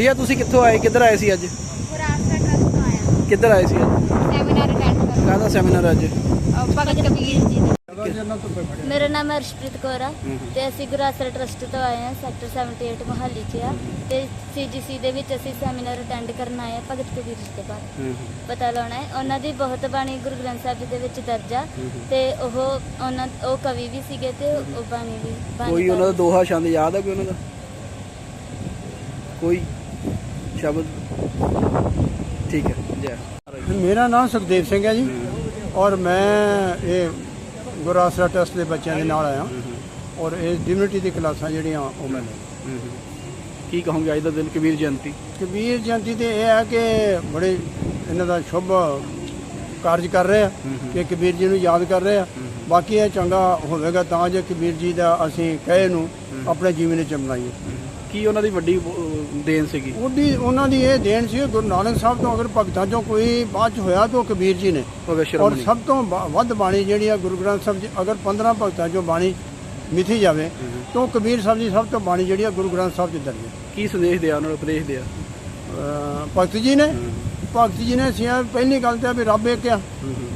ਗੁੜੀਆ ਤੁਸੀਂ ਕਿੱਥੋਂ ਆਏ? ਕਿੱਧਰ ਆਏ ਸੀ ਅੱਜ? ਵਿਰਾਸਤ ਟਰਸਟ ਤੋਂ ਆਇਆ। ਕਿੱਧਰ ਆਏ ਸੀ ਅੱਜ? ਸੈਮੀਨਾਰ ਅਟੈਂਡ ਕਰਨ। ਕਾਹਦਾ ਸੈਮੀਨਾਰ ਅੱਜ? ਭਗਤ ਕਬੀਰ ਜੀ ਦਾ। ਮੇਰਾ ਨਾਮ ਅਰਸ਼ਪ੍ਰੀਤ ਕੌਰ ਆ ਤੇ ਅਸੀਂ ਗੁਰਾਸਰ ਟਰਸਟ ਤੋਂ ਆਏ ਹਾਂ ਸੈਕਟਰ 78 ਮੁਹੱਲੀ 'ਚ ਆ। ਤੇ ਸੀਜੀਸੀ ਦੇ ਵਿੱਚ ਅਸੀਂ ਸੈਮੀਨਾਰ ਅਟੈਂਡ ਕਰਨ ਆਏ ਆ ਭਗਤ ਕਬੀਰ ਜੀ ਦੇ ਬਾਰੇ। ਪਤਾ ਲਾਉਣਾ ਹੈ ਉਹਨਾਂ ਦੀ ਬਹੁਤ ਬਾਣੀ ਗੁਰੂ ਗ੍ਰੰਥ ਸਾਹਿਬ ਜੀ ਦੇ ਵਿੱਚ ਦਰਜ ਆ। ਤੇ ਉਹ ਉਹਨਾਂ ਉਹ ਕਵੀ ਵੀ ਸੀਗੇ ਤੇ ਉਹ ਬਾਣੀ ਵੀ ਬਾਣੀ ਕੋਈ ਉਹਨਾਂ ਦਾ ਦੋਹਾ ਛੰਦ ਯਾਦ ਹੈ ਕੋਈ ਉਹਨਾਂ ਦਾ? ਕੋਈ? ਸ਼ਬਦ। ਠੀਕ ਹੈ। ਜੈ। ਮੇਰਾ ਨਾਮ ਸੁਖਦੇਵ ਸਿੰਘ ਹੈ ਜੀ। ਔਰ ਮੈਂ ਇਹ ਗੁਰਾਸਰਾ ਟਰਸਟ ਦੇ ਬੱਚਿਆਂ ਦੇ ਨਾਲ ਆਇਆ। ਔਰ ਇਹ ਡਿਵਨਿਟੀ ਦੀ ਕਲਾਸਾਂ ਜਿਹੜੀਆਂ ਉਹ ਮੈਂ ਕੀ ਕਹੋਗੇ ਅੱਜ ਦਾ ਦਿਨ ਕਬੀਰ ਜਯੰਤੀ? ਕਬੀਰ ਜਯੰਤੀ ਤੇ ਇਹ ਹੈ ਕਿ ਬੜੇ ਇਹਨਾਂ ਦਾ ਸ਼ੁਭ ਕਾਰਜ ਕਰ ਰਹੇ ਆ। ਕਿ ਕਬੀਰ ਜੀ ਨੂੰ ਯਾਦ ਕਰ ਰਹੇ ਆ। ਬਾਕੀ ਇਹ ਚੰਗਾ ਹੋਵੇਗਾ ਤਾਂ ਜੇ ਕਬੀਰ ਜੀ ਦਾ ਅਸੀਂ ਕਹੇ ਨੂੰ ਆਪਣੇ ਜੀਵਨ ਵਿੱਚ ਅਪਣਾਈਏ। ਕੀ ਉਹਨਾਂ ਦੀ ਵੱਡੀ ਅਹ, ਦੇਣ ਸੀਗੀ? ਉਹਦੀ ਉਹਨਾਂ ਦੀ ਇਹ ਦੇਣ ਸੀ ਗੁਰੂ ਨਾਨਕ ਸਾਹਿਬ ਤੋਂ ਅਗਰ ਭਗਤਾਂ ਚੋਂ ਕੋਈ ਬਾਅਦ ਚ ਹੋਇਆ ਤਾਂ ਉਹ ਕਬੀਰ ਜੀ ਨੇ। ਭਗਤ ਔਰ ਸ਼ਰਮਣੀ ਸਭ ਤੋਂ ਬ- ਵੱਧ ਬਾਣੀ ਜਿਹੜੀ ਆ ਗੁਰੂ ਗ੍ਰੰਥ ਸਾਹਿਬ ਜੀ ਅਗਰ 15 ਭਗਤਾਂ ਚੋਂ ਬਾਣੀ ਮਿਥੀ ਜਾਵੇ ਤਾਂ ਉਹ ਕਬੀਰ ਸਾਹਿਬ ਦੀ ਸਭ ਤੋਂ ਬਾਣੀ ਜਿਹੜੀ ਆ ਗੁਰੂ ਗ੍ਰੰਥ ਸਾਹਿਬ ਚ ਦਰਜ ਹੈ। ਕੀ ਸੰਦੇਸ਼ ਦਿਆ ਉਹਨਾਂ ਨੂੰ ਉਪਦੇਸ਼ ਦਿਆ? ਅਹ ਭਗਤ ਜੀ ਨੇ ਭਗਤ ਜੀ ਨੇ ਸਿਆ ਪਹਿਲੀ ਗੱਲ ਤਾਂ ਵੀ ਰੱਬ ਇੱਕ ਆ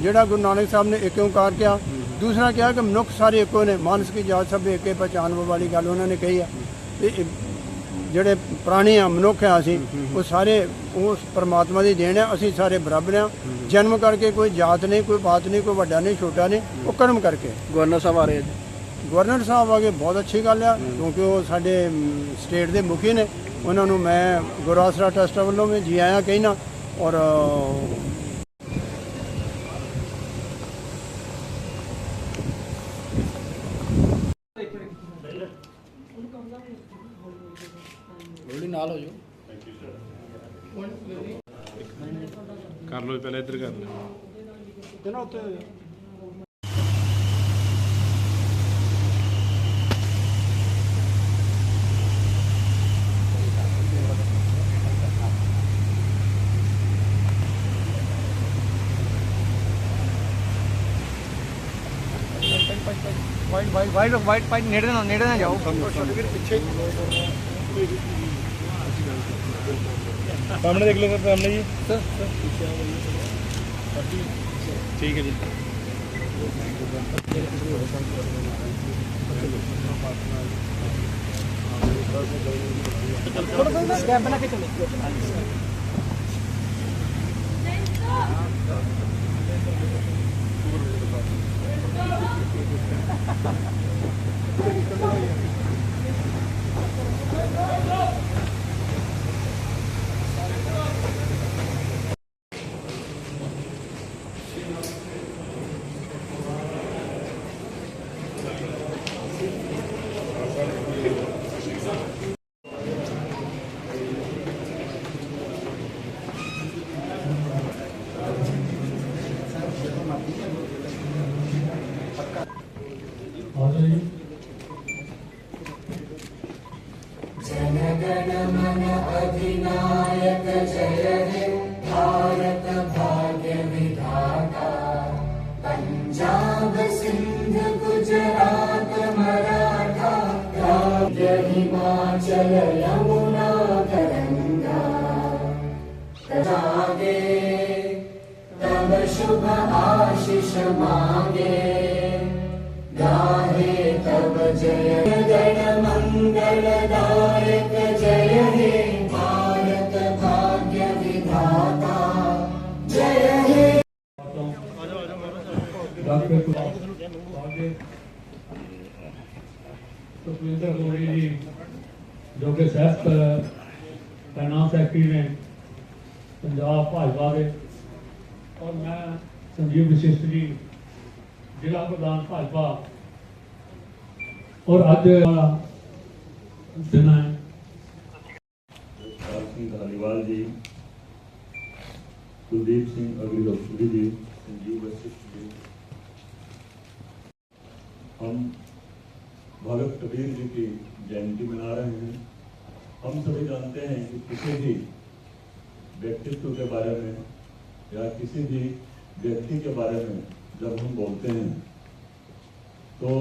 ਜਿਹੜਾ ਗੁਰੂ ਨਾਨਕ ਸਾਹਿਬ ਨੇ ਇੱਕ ਓੰਕਾਰ ਕਿਹਾ। ਦੂਸਰਾ ਕਿਹਾ ਕਿ ਮਨੁੱਖ ਸਾਰੇ ਇੱਕੋ ਨੇ ਮਾਨਸ ਕੀ ਜਾਤ ਸਭ ਏਕੇ ਪਛਾਣ ਵਾਲੀ ਗੱਲ ਉਹਨਾਂ ਨੇ ਕਹੀ ਆ। ਤੇ ਇਹ ਜਿਹੜੇ ਪ੍ਰਾਣੀ ਆ ਮਨੁੱਖ ਆ ਅਸੀਂ ਉਹ ਸਾਰੇ ਉਸ ਪਰਮਾਤਮਾ ਦੀ ਦੇਣ ਆ ਅਸੀਂ ਸਾਰੇ ਬਰਾਬਰ ਆ। ਜਨਮ ਕਰਕੇ ਕੋਈ ਜਾਤ ਨਹੀਂ ਕੋਈ ਬਾਤ ਨਹੀਂ ਕੋਈ ਵੱਡਾ ਨਹੀਂ ਛੋਟਾ ਨਹੀਂ ਉਹ ਕਰਮ ਕਰਕੇ। ਗਵਰਨਰ ਸਾਹਿਬ ਆ ਰਹੇ ਅੱਜ ਗਵਰਨਰ ਸਾਹਿਬ ਆ ਗਏ ਬਹੁਤ ਅੱਛੀ ਗੱਲ ਆ ਕਿਉਂਕਿ ਉਹ ਸਾਡੇ ਸਟੇਟ ਦੇ ਮੁਖੀ ਨੇ। ਉਹਨਾਂ ਨੂੰ ਮੈਂ ਗੁਰਆਸਰਾ ਟਰਸਟ ਵੱਲੋਂ ਵੀ ਜੀ ਆਇਆਂ ਕਹਿਣਾ ਔਰ ਲਓ ਪਹਿਲਾਂ ਇੱਧਰ ਕਰ ਲਓ। ਜਨਾ ਉੱਤੇ ਵਾਈਟ ਵਾਈਟ ਵਾਈਟ ਵਾਈਟ ਪਾਈਟ ਨੇੜੇ ਨਾ ਨੇੜੇ ਨਾ ਜਾਓ। ਪਿੱਛੇ सामने देख लो सर सामने जी ठीक है जी। थोड़ा बना के चलो जनगणमन अधिनायक जय हे भारत भाग्य विधाता पञ्जाब सिन्ध गुजरात मराठा सिंह हिमाचल यमुना गङ्गा जागे तव शुभ आशिष मागे गाहे तव जय गन मङ्गल और आज दिन है सिंह जी, कुलदीप सिंह अग्रिवस्तरी जी, संजीव वशिष्ठ जी। हम भगत कबीर जी की जयंती मना रहे हैं। हम सभी जानते हैं कि किसी भी व्यक्तित्व के बारे में या किसी भी व्यक्ति के बारे में जब हम बोलते हैं तो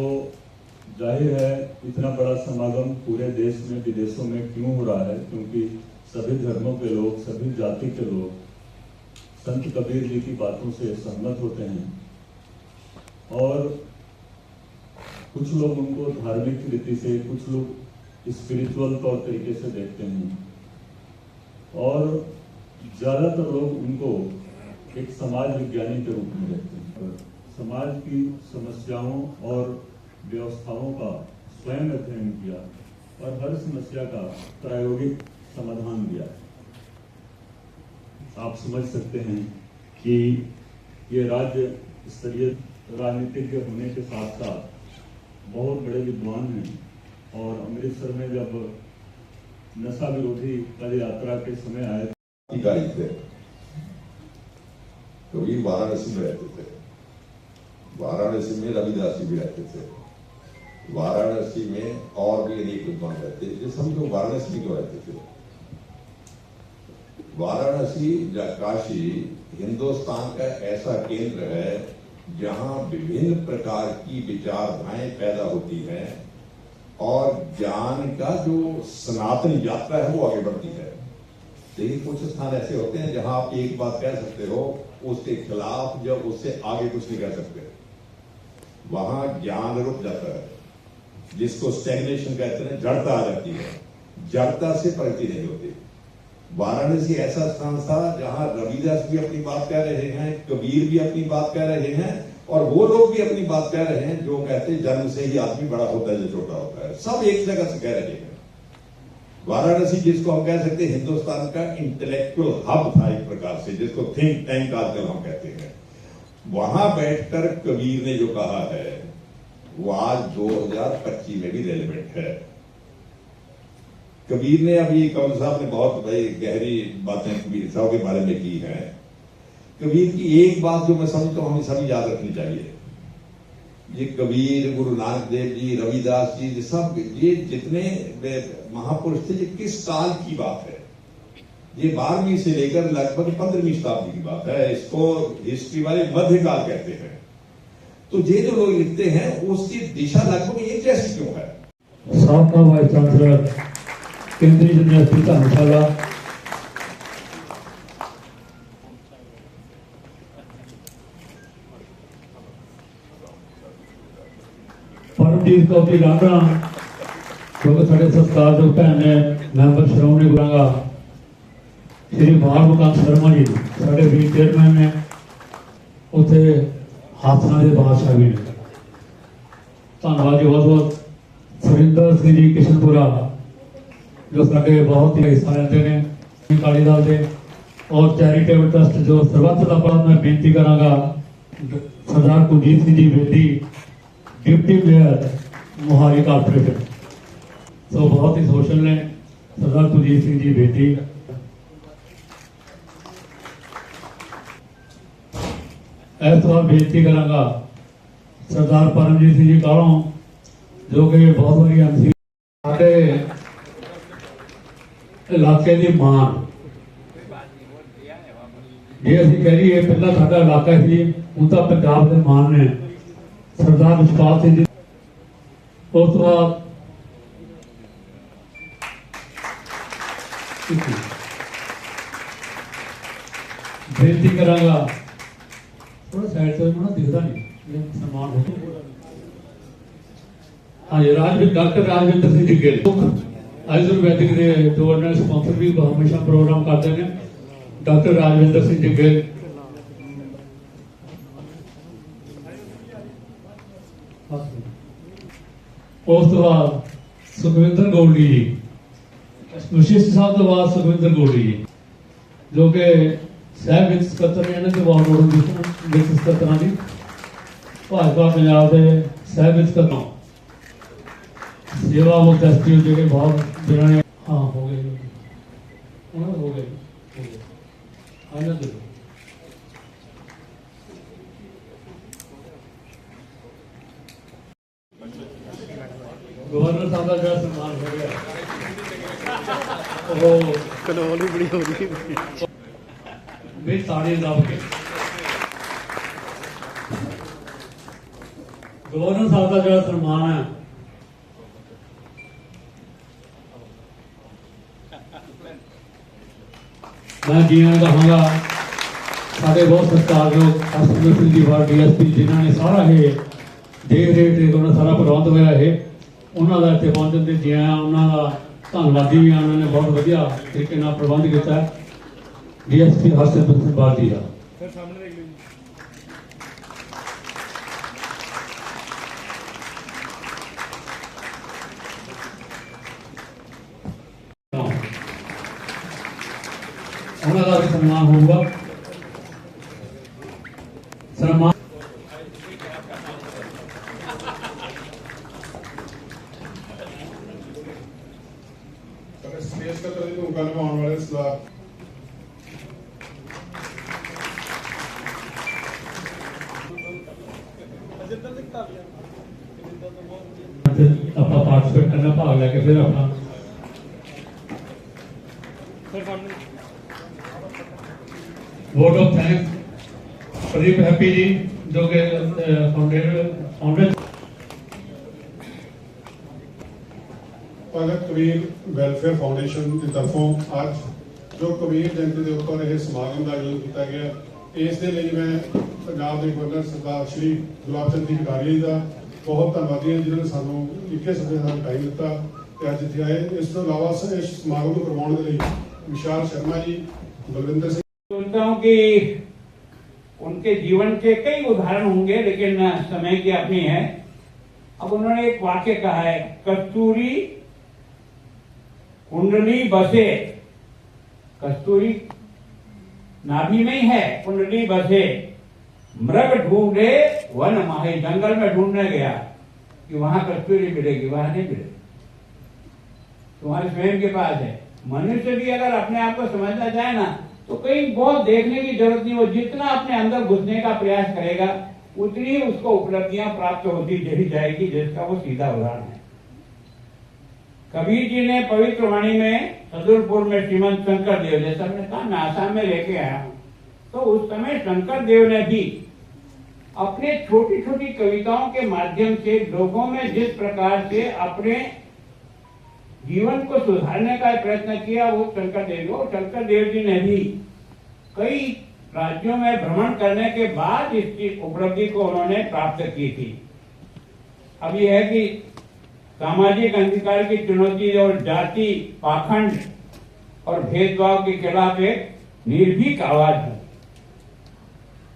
ज़ाहिर है, इतना बड़ा समागम पूरे देश में, विदेशों में क्यों हो रहा है? क्योंकि सभी धर्मों के लोग, सभी जाति के लोग संत कबीर जी की बातों से सहमत होते हैं। और कुछ लोग उनको धार्मिक रीति से, कुछ लोग स्पिरिचुअल तौर तरीके से देखते हैं। और ज़्यादातर लोग उनको एक समाज विज्ञानी के रूप में देखते हैं। समाज की समस्याओं और व्यवस्थाओं का स्वयं अध्ययन किया और हर समस्या का प्रायोगिक समाधान दिया। आप समझ सकते हैं कि ये राज्य स्तरीय राजनीतिज्ञ होने के साथ साथ बहुत बड़े विद्वान हैं और अमृतसर में जब नशा विरोधी पद यात्रा के समय आए थे। कबीर वाराणसी में रहते थे। वाराणसी में रविदास जी भी रहते थे। वाराणसी में और भी अनेक विद्वान रहते थे लोग वाराणसी क्यों रहते थे। वाराणसी या काशी हिंदुस्तान का ऐसा केंद्र है जहाँ विभिन्न प्रकार की विचारधाराएँ पैदा होती हैं और ज्ञान का जो सनातन यात्रा है, वो आगे बढ़ती है। लेकिन कुछ स्थान ऐसे होते हैं जहाँ आप एक बात कह सकते हो, उसके खिलाफ या उससे आगे कुछ नहीं कह सकते। वहाँ ज्ञान रुक जाता है। जिसको स्टेगनेशन कहते हैं, जड़ता आ जाती है। जड़ता से प्रगति नहीं होती। वाराणसी ऐसा स्थान था जहाँ रविदास भी अपनी बात कह रहे हैं, कबीर भी अपनी बात कह रहे हैं, और वो लोग भी अपनी बात कह रहे हैं, जो कहते हैं, जन्म से ही आदमी बड़ा होता है, जो छोटा होता है। सब एक जगह से कह रहे हैं। वाराणसी जिसको हम कह सकते हैं, हिंदुस्तान का इंटेलेक्चुअल हब था एक प्रकार से, जिसको थिंक टैंक आजकल हम कहते हैं। वहाँ बैठकर कबीर ने जो कहा है वो आज 2025 में भी रेलिवेंट है। कबीर ने अभी कमल साहब ने बहुत भाई गहरी बातें कबीर साहब के बारे में की हैं। कबीर की एक बात जो मैं समझता हूँ, हमें सभी याद रखनी चाहिए। ये कबीर, गुरु नानक देव जी, रविदास जी सब, ये जितने महापुरुष थे, ये किस साल की बात है? ये बारहवीं से लेकर लगभग पंद्रहवीं शताब्दी की बात है। इसको हिस्ट्री वाले मध्यकाल कहते हैं। तो ये जो लोग लिखते हैं, उसकी दिशा लगभग एक जैसी क्यों है? साबका वाइस चांसलर, केंद्रीय यूनिवर्सिटी धर्मशाला परमजीत कौती लांगड़ा जो साढ़े सत्कार जो भैन ने मैंबर श्रोमणी गुरांगा श्री बाल मुकाम शर्मा जी, साढ़े वीर चेयरमैन ने उसे ਹਾਥਾਂ ਦੇ ਬਾਦਸ਼ਾਹ ਵੀ ਨੇ ਧੰਨਵਾਦ ਜੀ ਬਹੁਤ ਬਹੁਤ ਸੁਰਿੰਦਰ ਸਿੰਘ ਜੀ ਕਿਸ਼ਨਪੁਰਾ ਜੋ ਸਾਡੇ ਬਹੁਤ ਹੀ ਹਿੱਸਾ ਲੈਂਦੇ ਨੇ ਅਕਾਲੀ ਦਲ ਦੇ ਔਰ ਚੈਰੀਟੇਬਲ ਟਰਸਟ ਜੋ ਸਰਬੱਤ ਦਾ ਭਲਾ ਮੈਂ ਬੇਨਤੀ ਕਰਾਂਗਾ Sardar Kuljit Singh ji Bedi deputy mayor Mohali corporation so ਬਹੁਤ ਹੀ ਸੋਸ਼ਲ ਨੇ ਸਰਦਾਰ ਕੁਲਜੀਤ ਸਿੰਘ ਜੀ ਬੇਦੀ ਇਸ ਤੋਂ ਬਾਅਦ ਬੇਨਤੀ ਕਰਾਂਗਾ ਸਰਦਾਰ ਪਰਮਜੀਤ ਸਿੰਘ ਜੀ ਕਾਲੋਂ ਜੋ ਕਿ ਬਹੁਤ ਵਧੀਆ ਐਮਸੀ ਸਾਡੇ ਇਲਾਕੇ ਦੀ ਮਾਨ ਜੇ ਅਸੀਂ ਕਹਿ ਲਈਏ, ਪਹਿਲਾਂ ਸਾਡਾ ਇਲਾਕਾ ਸੀ, ਹੁਣ ਤਾਂ ਪੰਜਾਬ ਦੇ ਮਾਨ ਨੇ। ਸਰਦਾਰ ਵਿਸ਼ਵਾਸ ਸਿੰਘ ਜੀ ਉਸ ਤੋਂ ਬਾਅਦ ਬੇਨਤੀ ਕਰਾਂਗਾ ਥੋੜਾ ਸਾਈਡ ਤੋਂ ਮੈਨੂੰ ਨਾ ਦਿਖਦਾ ਨਹੀਂ ਇਹ ਸਨਮਾਨ ਹੋ ਗਿਆ ਹਾਂਜੀ ਰਾਜਵਿੰਦਰ ਡਾਕਟਰ ਰਾਜਵਿੰਦਰ ਸਿੰਘ ਜੀ ਗਿੱਲ ਆਯੁਰਵੈਦਿਕ ਦੇ ਟੂਰ ਨੇ ਸਪਾਂਸਰ ਵੀ ਹਮੇਸ਼ਾ ਪ੍ਰੋਗਰਾਮ ਕਰਦੇ ਨੇ ਡਾਕਟਰ ਰਾਜਵਿੰਦਰ ਸਿੰਘ ਜੀ ਗਿੱਲ ਉਸ ਤੋਂ ਬਾਅਦ ਸੁਖਵਿੰਦਰ ਗੋਲਡੀ ਜੀ ਵਿਸ਼ਿਸ਼ਟ ਸਾਹਿਬ ਤੋਂ ਬਾਅਦ ਸੁਖਵਿੰਦਰ ਗੋਲਡੀ ਜੀ ਜੋ ਕਿ ਸਹਿਬ ਵਿੱਚ ਸਕੱਤਰ ਨੇ ਇਹਨਾਂ ਦੇ ਬਹੁਤ ਬੜੋ ਵਿੱਚ ਸਕੱਤਰਾਂ ਦੀ। ਭਾਜਪਾ ਪੰਜਾਬ ਦੇ ਸਹਿਬ ਵਿੱਚ ਸਕੱਤਰ। ਸੇਵਾ ਮੁਕਤ ਐਸਪੀਓ ਜਿਹੜੇ ਬਹੁਤ ਜਿਨ੍ਹਾਂ ਨੇ ਹਾਂ, ਹੋ ਗਏ। ਉਹਨਾਂ ਦੇ ਹੋ ਗਏ ਆਇਆ ਦੇ ਗਵਰਨਰ ਸਾਹਿਬ ਦਾ ਜਿਹੜਾ ਸਨਮਾਨ ਹੋ ਗਿਆ। ਉਹ ਕਲੋਲ ਵੀ ਬੜੀ ਹੋ ਰਹੀ ਹੈ। ਵੀ ਤਾੜੀ ਗਵਰਨਰ ਸਾਹਿਬ ਦਾ ਜਿਹੜਾ ਸਨਮਾਨ ਹੈ। ਮੈਂ ਜੀਆਂ ਕਹਾਂਗਾ ਸਾਡੇ ਬਹੁਤ ਸਤਿਕਾਰਯੋਗ ਹਰਸਿਮਰਤ ਸਿੰਘ ਜੀ ਵਾਰ ਡੀਐਸਪੀ ਜਿਨ੍ਹਾਂ ਨੇ ਸਾਰਾ ਇਹ ਦੇਖ ਰੇਖ ਤੇ ਉਹਨਾਂ ਸਾਰਾ ਪ੍ਰਬੰਧ ਹੋਇਆ ਇਹ। ਉਹਨਾਂ ਦਾ ਇੱਥੇ ਪਹੁੰਚਣ ਤੇ ਜੀਆਂ ਉਹਨਾਂ ਦਾ ਧੰਨਵਾਦੀ ਵੀ ਹਾਂ, ਉਹਨਾਂ ਨੇ ਬਹੁਤ ਵਧੀਆ ਤਰੀਕੇ ਨਾਲ ਪ੍ਰਬੰਧ ਕੀਤਾ ਡੀਐਸਪੀ डीएसपी हर्षवर्धन बाटिया हमारा भी सम्मान होगा। Vote of thanks Pardeep Happy ji ਜੋ ਕਿ founder founder Bhagat Kabir welfare foundation ਦੀ ਤਰਫੋਂ ਅੱਜ ਜੋ ਕਬੀਰ ਜਯੰਤੀ ਦੇ ਉੱਪਰ ਇਹ ਸਮਾਗਮ ਦਾ ਆਯੋਜਨ ਕੀਤਾ ਗਿਆ ਇਸ ਦੇ ਲਈ ਮੈਂ ਪੰਜਾਬ ਦੇ ਗਵਰਨਰ ਸਰਦਾਰ ਸ਼੍ਰੀ ਗੁਲਾਬ ਚੰਦ ਜੀ ਖਿਡਾਰੀ ਦਾ ਬਹੁਤ ਧੰਨਵਾਦੀ ਹਾਂ ਜਿਨ੍ਹਾਂ ਨੇ ਸਾਨੂੰ ਇੱਕੇ ਸਮੇਂ ਦਾ ਟਾਈਮ ਦਿੱਤਾ ਤੇ ਅੱਜ ਇੱਥੇ ਆਏ। ਇਸ ਤੋਂ ਇਲਾਵਾ ਇਸ ਸਮਾਗਮ ਨੂੰ ਕਰਵਾਉਣ ਦੇ ਲਈ विशाल शर्मा जी, बलविंदर सिंह। सुनता हूँ कि उनके जीवन के कई उदाहरण होंगे, लेकिन समय की अपनी है। अब उन्होंने एक वाक्य कहा है, कस्तूरी कुंडली बसे। कस्तूरी नाभि में ही है, कुंडली बसे। मृग ढूंढे, वन माह, जंगल में ढूँढने गया कि वहाँ कस्तूरी मिलेगी, वहाँ नहीं मिलेगी। तुम्हारे स्वयं के पास है। मनुष्य भी अगर अपने आप को समझना चाहे ना तो कहीं बहुत देखने की ज़रूरत नहीं, वो जितना अपने अंदर घुसने का प्रयास करेगा, उतनी उसको उपलब्धियाँ प्राप्त होती चली जाएगी, जिसका वो सीधा उदाहरण है। कबीर जी ने पवित्र वाणी में सदुरपुर में श्रीमंत शंकर देव जैसा मैंने कहा मैं आसाम में लेके आया हूँ तो उस समय शंकर देव ने भी अपने छोटी छोटी कविताओं के माध्यम से, लोगों में जिस प्रकार से अपने जीवन को सुधारने का प्रयत्न किया, वो शंकर देव और शंकर देव जी ने भी कई राज्यों में भ्रमण करने के बाद इसकी उपलब्धि को उन्होंने प्राप्त की थी। अब यह है कि सामाजिक अंधकार की चुनौती और जाति पाखंड और भेदभाव के खिलाफ एक निर्भीक आवाज़ है।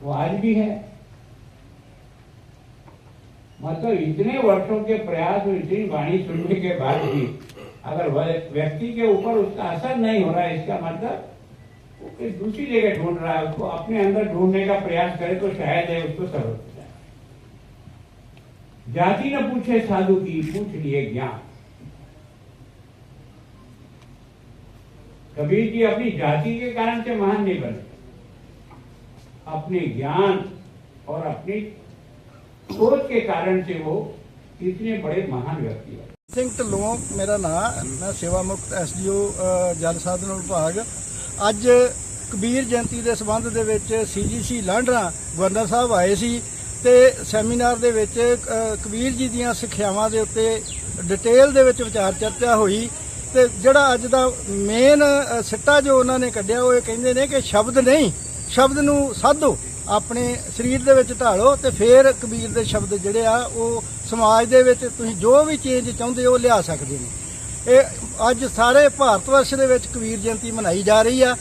वो आज भी है। मतलब इतने वर्षों के प्रयास और इतनी वाणी सुनने के बाद भी अगर व्यक्ति के ऊपर उसका असर नहीं हो रहा है, इसका मतलब वो कोई दूसरी जगह ढूंढ रहा है, उसको अपने अंदर ढूँढने का प्रयास करे तो शायद है उसको सरल जाति न पूछे, साधु की पूछ लिए ज्ञान। कबीर जी अपनी जाति के कारण से महान नहीं बने। अपने ज्ञान और अपनी सोच के कारण से वो इतने बड़े महान व्यक्ति बने। ਸਿੰਘ ਢਿੱਲੋਂ, ਮੇਰਾ ਨਾਮ ਮੈਂ ਸੇਵਾ ਮੁਕਤ ਐਸਡੀਓ ਜਲ ਸਾਧਨ ਵਿਭਾਗ। ਅੱਜ ਕਬੀਰ ਜਯੰਤੀ ਦੇ ਸੰਬੰਧ ਦੇ ਵਿੱਚ ਸੀਜੀਸੀ ਲਾਂਡਰਾ ਗਵਰਨਰ ਸਾਹਿਬ ਆਏ ਸੀ ਤੇ ਸੈਮੀਨਾਰ ਦੇ ਵਿੱਚ ਕਬੀਰ ਜੀ ਦੀਆਂ ਸਿੱਖਿਆਵਾਂ ਦੇ ਉੱਤੇ ਡਿਟੇਲ ਦੇ ਵਿੱਚ ਵਿਚਾਰ ਚਰਚਾ ਹੋਈ ਤੇ ਜਿਹੜਾ ਅੱਜ ਦਾ ਮੇਨ ਸਿੱਟਾ ਜੋ ਉਹਨਾਂ ਨੇ ਕੱਢਿਆ, ਉਹ ਇਹ ਕਹਿੰਦੇ ਨੇ ਕਿ ਸ਼ਬਦ ਨਹੀਂ, ਸ਼ਬਦ ਨੂੰ ਸਾਧੋ, ਆਪਣੇ ਸਰੀਰ ਦੇ ਵਿੱਚ ਢਾਲੋ ਤੇ ਫਿਰ ਕਬੀਰ ਦੇ ਸ਼ਬਦ ਜਿਹੜੇ ਆ, ਉਹ ਸਮਾਜ ਦੇ ਵਿੱਚ ਤੁਸੀਂ ਜੋ ਵੀ ਚੇਂਜ ਚਾਹੁੰਦੇ ਹੋ ਲਿਆ ਸਕਦੇ ਨੇ ਇਹ ਅੱਜ ਸਾਰੇ ਭਾਰਤ ਵਰਸ਼ ਦੇ ਵਿੱਚ ਕਬੀਰ ਜਯੰਤੀ ਮਨਾਈ ਜਾ ਰਹੀ ਆ।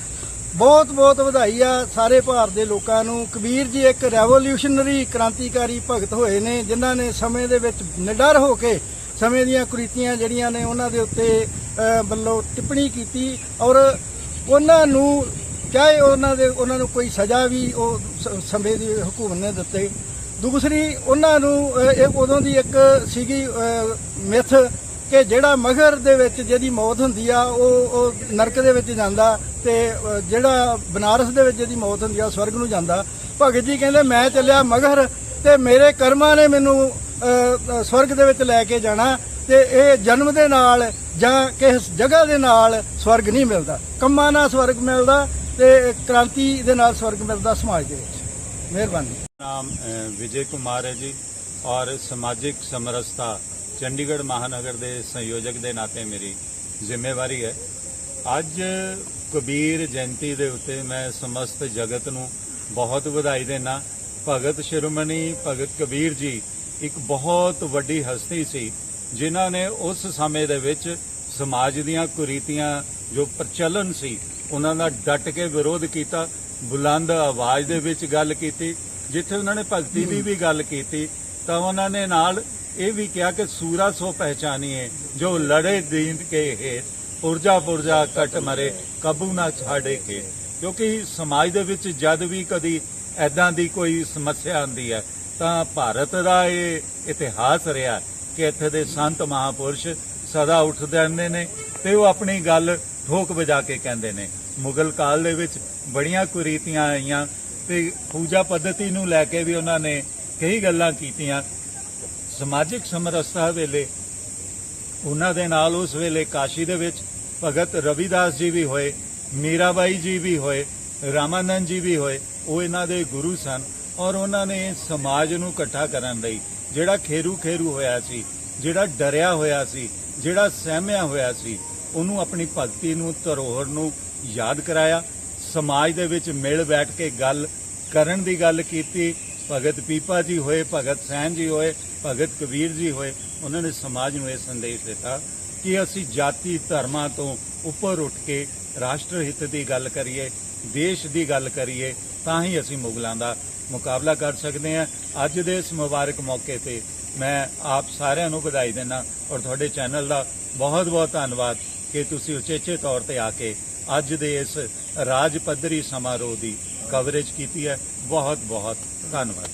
ਬਹੁਤ ਬਹੁਤ ਵਧਾਈ ਆ। ਸਾਰੇ ਭਾਰਤ ਦੇ ਲੋਕਾਂ ਨੂੰ ਕਬੀਰ ਜੀ ਇੱਕ ਰੈਵੋਲੂਸ਼ਨਰੀ ਕ੍ਰਾਂਤੀਕਾਰੀ ਭਗਤ ਹੋਏ ਨੇ ਜਿਨ੍ਹਾਂ ਨੇ ਸਮੇਂ ਦੇ ਵਿੱਚ ਨਿਡਰ ਹੋ ਕੇ ਸਮੇਂ ਦੀਆਂ ਕੁਰੀਤੀਆਂ ਜਿਹੜੀਆਂ ਨੇ ਉਹਨਾਂ ਦੇ ਉੱਤੇ ਅਹ, ਵੱਲੋਂ ਟਿੱਪਣੀ ਕੀਤੀ ਔਰ ਉਹਨਾਂ ਨੂੰ ਚਾਹੇ ਉਹਨਾਂ ਦੇ ਉਹਨਾਂ ਨੂੰ ਕੋਈ ਸਜ਼ਾ ਵੀ ਉਹ ਸਮੇਂ ਦੀ ਹਕੂਮਤ ਨੇ ਦਿੱਤੇ। ਦੂਸਰੀ ਉਹਨਾਂ ਨੂੰ ਇਹ ਉਦੋਂ ਦੀ ਇੱਕ ਸੀਗੀ ਮਿਥ ਕਿ ਜਿਹੜਾ ਮਗਰ ਦੇ ਵਿੱਚ ਜਿਹਦੀ ਮੌਤ ਹੁੰਦੀ ਆ, ਉਹ ਉਹ ਨਰਕ ਦੇ ਵਿੱਚ ਜਾਂਦਾ ਤੇ ਜਿਹੜਾ ਬਨਾਰਸ ਦੇ ਵਿੱਚ ਜਿਹਦੀ ਮੌਤ ਹੁੰਦੀ ਆ ਸਵਰਗ ਨੂੰ ਜਾਂਦਾ। ਭਗਤ ਜੀ ਕਹਿੰਦੇ, ਮੈਂ ਚੱਲਿਆ ਮਗਰ ਤੇ ਮੇਰੇ ਕਰਮਾਂ ਨੇ ਮੈਨੂੰ ਸਵਰਗ ਦੇ ਵਿੱਚ ਲੈ ਕੇ ਜਾਣਾ ਤੇ ਇਹ ਜਨਮ ਦੇ ਨਾਲ ਜਾਂ ਕਿਸ ਜਗ੍ਹਾ ਦੇ ਨਾਲ ਸਵਰਗ ਨਹੀਂ ਮਿਲਦਾ। ਕੰਮਾਂ ਨਾਲ ਸਵਰਗ ਮਿਲਦਾ ਤੇ ਕ੍ਰਾਂਤੀ ਦੇ ਨਾਲ ਸਵਰਗ ਮਿਲਦਾ ਸਮਾਜ ਦੇ ਵਿੱਚ। ਮਿਹਰਬਾਨੀ। नाम अ, विजय कुमार है जी ਔਰ ਸਮਾਜਿਕ ਸਮਰਸਤਾ ਚੰਡੀਗੜ੍ਹ ਮਹਾਨਗਰ ਦੇ ਸੰਯੋਜਕ ਦੇ ਨਾਤੇ ਮੇਰੀ ਜ਼ਿੰਮੇਵਾਰੀ ਹੈ ਅੱਜ ਕਬੀਰ ਜਯੰਤੀ ਦੇ ਉੱਤੇ ਮੈਂ ਸਮਸਤ ਜਗਤ ਨੂੰ ਬਹੁਤ ਵਧਾਈ ਦੇਣਾ ਭਗਤ ਸ਼ਿਰੋਮਣੀ ਭਗਤ ਕਬੀਰ ਜੀ ਇੱਕ ਬਹੁਤ ਵੱਡੀ ਹਸਤੀ ਸੀ ਜਿਨ੍ਹਾਂ ਨੇ ਉਸ ਸਮੇਂ ਦੇ ਵਿੱਚ ਸਮਾਜ ਦੀਆਂ ਕੁਰੀਤੀਆਂ ਜੋ ਪ੍ਰਚਲਨ ਸੀ ਉਹਨਾਂ ਦਾ ਡਟ ਕੇ ਵਿਰੋਧ ਕੀਤਾ ਬੁਲੰਦ ਆਵਾਜ਼ ਦੇ ਵਿੱਚ ਗੱਲ ਕੀਤੀ ਜਿੱਥੇ ਉਹਨਾਂ ਨੇ ਭਗਤੀ ਦੀ ਵੀ ਗੱਲ ਕੀਤੀ, ਤਾਂ ਉਹਨਾਂ ਨੇ ਨਾਲ ਇਹ ਵੀ ਕਿਹਾ ਕਿ ਸੂਰਾ ਸੋ ਪਹਿਚਾਨੀਏ, ਜੋ ਲੜੇ ਦੀਨ ਕੇ ਹੈ ਪੁਰਜਾ ਪੁਰਜਾ ਕਟ ਮਰੇ, ਕਬੂ ਨਾ ਛਾੜੇ ਕੇ ਕਿਉਂਕਿ ਸਮਾਜ ਦੇ ਵਿੱਚ ਜਦ ਵੀ ਕਦੀ ਐਦਾਂ ਦੀ ਕੋਈ ਸਮੱਸਿਆ ਆਉਂਦੀ ਹੈ, ਤਾਂ ਭਾਰਤ ਦਾ ਇਹ ਇਤਿਹਾਸ ਰਿਹਾ ਕਿ ਇੱਥੇ ਦੇ ਸੰਤ ਮਹਾਪੁਰਸ਼ ਸਦਾ ਉੱਠਦੇ ਰਹਿੰਦੇ ਨੇ ਤੇ ਉਹ ਆਪਣੀ ਗੱਲ ਠੋਕ ਵਜਾ ਕੇ ਕਹਿੰਦੇ ਨੇ। ਮੁਗਲ ਕਾਲ ਦੇ ਵਿੱਚ ਬੜੀਆਂ ਕੁਰੀਤੀਆਂ ਆਈਆਂ ਤੇ ਪੂਜਾ ਪੱਧਤੀ ਨੂੰ ਲੈ ਕੇ ਵੀ ਉਹਨਾਂ ਨੇ ਕਈ ਗੱਲਾਂ ਕੀਤੀਆਂ। ਸਮਾਜਿਕ ਸਮਰਸਤਾ ਵੇਲੇ, ਉਹਨਾਂ ਦੇ ਨਾਲ ਉਸ ਵੇਲੇ ਕਾਸ਼ੀ ਦੇ ਵਿੱਚ ਭਗਤ ਰਵਿਦਾਸ ਜੀ ਵੀ ਹੋਏ, ਮੀਰਾਬਾਈ ਜੀ ਵੀ ਹੋਏ, ਰਾਮਾਨੰਦ ਜੀ ਵੀ ਹੋਏ, ਉਹ ਇਹਨਾਂ ਦੇ ਗੁਰੂ ਸਨ ਔਰ ਉਹਨਾਂ ਨੇ ਸਮਾਜ ਨੂੰ ਇਕੱਠਾ ਕਰਨ ਲਈ ਜਿਹੜਾ ਖੇਰੂ ਖੇਰੂ ਹੋਇਆ ਸੀ, ਜਿਹੜਾ ਡਰਿਆ ਹੋਇਆ ਸੀ, ਜਿਹੜਾ ਸਹਿਮਿਆ ਹੋਇਆ ਸੀ, ਉਹਨੂੰ ਆਪਣੀ ਭਗਤੀ ਨੂੰ, ਧਰੋਹਰ ਨੂੰ ਯਾਦ ਕਰਾਇਆ। ਸਮਾਜ ਦੇ ਵਿੱਚ ਮਿਲ ਬੈਠ ਕੇ ਗੱਲ ਕਰਨ ਦੀ ਗੱਲ ਕੀਤੀ। ਭਗਤ ਪੀਪਾ ਜੀ ਹੋਏ, ਭਗਤ ਸੈਨ ਜੀ ਹੋਏ, ਭਗਤ ਕਬੀਰ ਜੀ ਹੋਏ, ਉਹਨਾਂ ਨੇ ਸਮਾਜ ਨੂੰ ਇਹ ਸੰਦੇਸ਼ ਦਿੱਤਾ ਕਿ ਅਸੀਂ ਜਾਤੀ ਧਰਮਾਂ ਤੋਂ ਉੱਪਰ ਉੱਠ ਕੇ ਰਾਸ਼ਟਰ ਹਿੱਤ ਦੀ ਗੱਲ ਕਰੀਏ, ਦੇਸ਼ ਦੀ ਗੱਲ ਕਰੀਏ, ਤਾਂ ਹੀ ਅਸੀਂ ਮੁਗਲਾਂ ਦਾ ਮੁਕਾਬਲਾ ਕਰ ਸਕਦੇ ਹਾਂ। ਅੱਜ ਦੇ ਇਸ ਮੁਬਾਰਕ ਮੌਕੇ ਤੇ ਮੈਂ ਆਪ ਸਾਰਿਆਂ ਨੂੰ ਵਧਾਈ ਦਿੰਦਾ ਔਰ ਤੁਹਾਡੇ ਚੈਨਲ ਦਾ ਬਹੁਤ ਬਹੁਤ ਧੰਨਵਾਦ ਕਿ ਤੁਸੀਂ ਉਚੇਚੇ ਤੌਰ ਤੇ ਆ ਕੇ ਅੱਜ ਦੇ ਇਸ ਰਾਜ ਪੱਧਰੀ ਸਮਾਰੋਹ ਦੀ ਕਵਰੇਜ ਕੀਤੀ ਹੈ। ਬਹੁਤ ਬਹੁਤ ਧੰਨਵਾਦ।